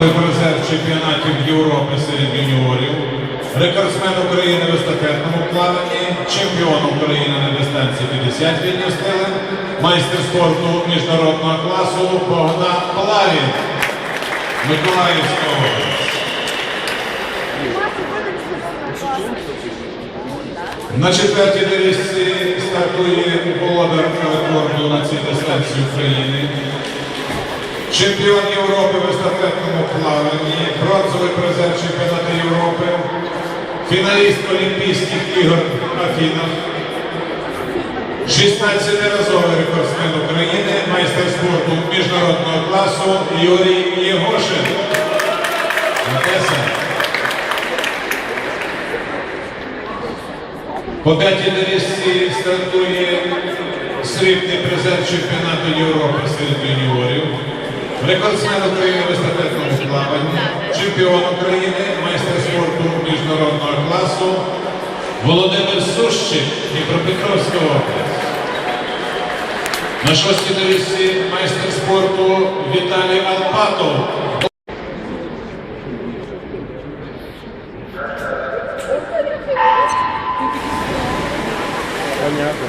Призер чемпіонатів Європи серед юніорів, рекордсмен України в естафетному плаванні, чемпіон України на дистанції 50 вільних стилем, майстер спорту міжнародного класу Богдан Плавін, Миколаївська область. На четвертій доріжці стартує володар рекорду на цій дистанції України. Чемпіон Європи в естафетному плаванні, бронзовий призер чемпіонату Європи, фіналіст Олімпійських ігор Афінах, 16-разовий рекордсмен України, майстер спорту міжнародного класу Юрій Єгошин. Одеса. По п'ятій доріжці стартує срібний призер чемпіонату Європи серед юніорів, рекордсмен України в естафетному плаванні, чемпіон України, майстер спорту міжнародного класу Володимир Сущик, Дніпропетровська область. На шостій доріжці майстер спорту Віталій Алпатов. Понятно.